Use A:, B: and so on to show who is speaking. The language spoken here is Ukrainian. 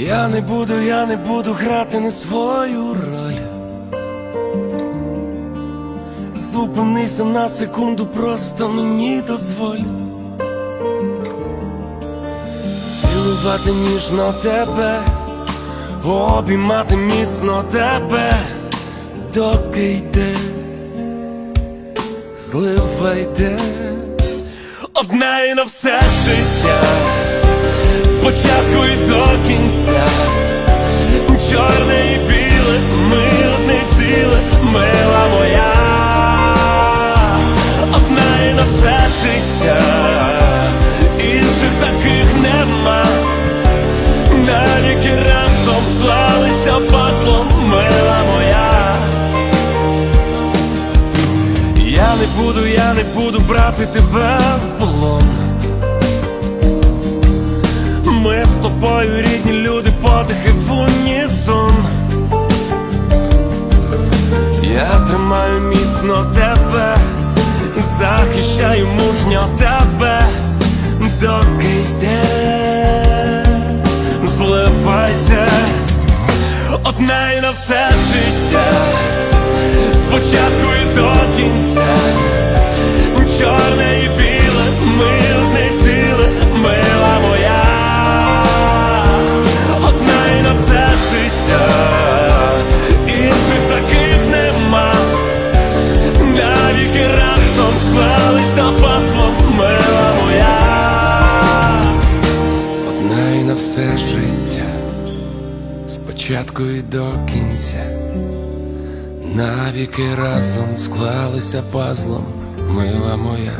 A: Я не буду, я не буду грати не свою роль. Зупинися на секунду, просто мені дозволь. Цілувати ніжно тебе, обіймати міцно тебе, доки йде, злива йде, одна і на все життя, до кінця, чорне і біле, ми одне ціле, мила моя, одна і на все життя, інших таких нема, навіки разом склалися пазлом, мила моя. Я не буду, я не буду брати тебе в полон. З тобою рідні люди, подихи в унісон. Я тримаю міцно тебе, захищаю мужньо тебе, доки йде, зливайте одне і на все життя спочатку і до кінця, все життя, спочатку і до кінця. Навіки разом склалися пазлом, мила моя.